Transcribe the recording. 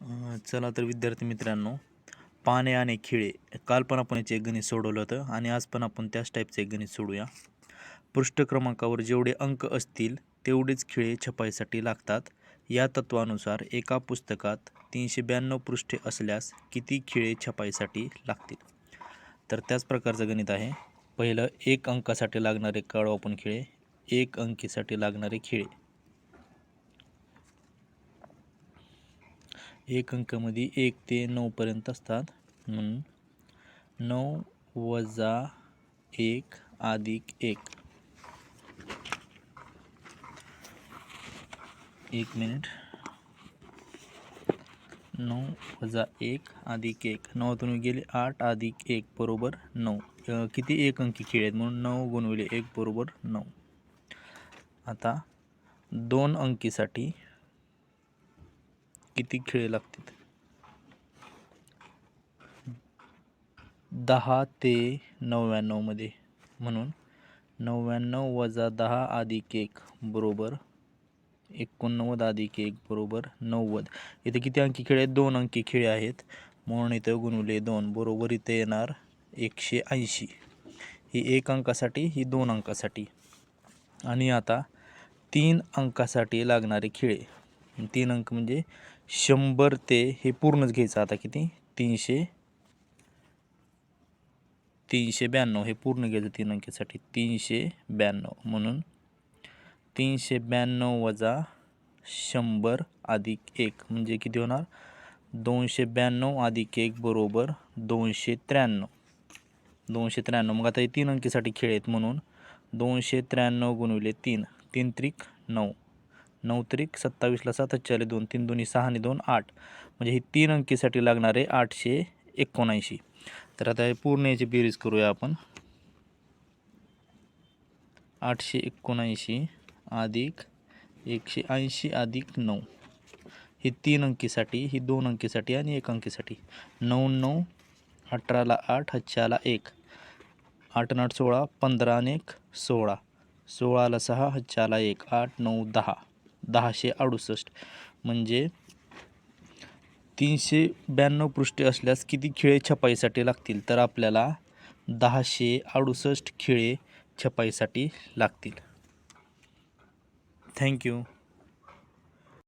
चला तर विद्यार्थी मित्रांनो पाने आणि खिळे काल पण आपण याचे एक गणित सोडवलं होतं आणि आज पण आपण त्याच टाईपचं एक गणित सोडूया. पृष्ठ क्रमांकावर जेवढे अंक असतील तेवढेच खिळे छपाईसाठी लागतात. या तत्वानुसार एका पुस्तकात तीनशे ब्याण्णव पृष्ठे असल्यास किती खिळे छपाईसाठी लागतील? तर त्याच प्रकारचं गणित आहे. पहिलं एक अंकासाठी लागणारे काळवापण खिळे एक अंकीसाठी लागणारे खिळे. एक अंकामध्ये एक ते नऊपर्यंत असतात. म्हणून नऊ वजा एक अधिक एक. एक मिनिट. नऊ वजा एक अधिक एक. नऊतून गेले आठ अधिक एक बरोबर नऊ. किती एक अंकी खेळ आहेत? म्हणून नऊ गुणविले एक बरोबर नऊ. आता दोन अंकीसाठी किती खिळे लागतील? दहा ते नव्याण्णवमध्ये म्हणून नव्याण्णव वजा दहा अधिक एक बरोबर एकोणनव्वद अधिक एक बरोबर नव्वद. इथे किती अंकी खेळ आहेत? दोन अंकी खेळ आहेत. म्हणून इथं गुणवले दोन बरोबर इथे येणार एकशे ऐंशी. ही एक अंकासाठी ही दोन अंकासाठी. आणि आता तीन अंकासाठी लागणारे खिळे. तीन अंक म्हणजे शंभर ते हे पूर्णच घ्यायचं आता किती? तीनशे. तीनशे ब्याण्णव हे पूर्ण घ्यायचं तीन अंकेसाठी. तीनशे ब्याण्णव म्हणून तीनशे ब्याण्णव वजा शंभर अधिक एक म्हणजे किती होणार? दोनशे ब्याण्णव अधिक एक बरोबर दोनशे त्र्याण्णव. दोनशे त्र्याण्णव. मग आता हे तीन अंकीसाठी खेळ आहेत म्हणून दोनशे त्र्याण्णव गुणविले तीन. तीन त्रिक नऊ. नऊ त्रिक सत्तावीसला सात चाले दोन तीन दोन्ही सहा आणि दोन आठ. म्हणजे ही तीन अंकीसाठी लागणारे आठशे एकोणऐंशी. तर आता हे पूर्ण याची बेरीज करूया आपण. आठशे एकोणऐंशी अधिक एकशे ऐंशी अधिक नऊ. ही तीन अंकीसाठी ही दोन अंकीसाठी आणि एक अंकीसाठी. नऊ नऊ अठराला आठ हच्च्याला एक. आठ आणि आठ सोळा पंधरा आणि एक सोळा. सोळाला सहा हच्च्याला एक. आठ नऊ दहा. दहाशे अडुसष्ट. म्हणजे तीनशे ब्याण्णव पृष्ठे असल्यास किती खिळे छपाईसाठी लागतील? तर आपल्याला दहाशे अडुसष्ट खिळे छपाईसाठी लागतील. थँक्यू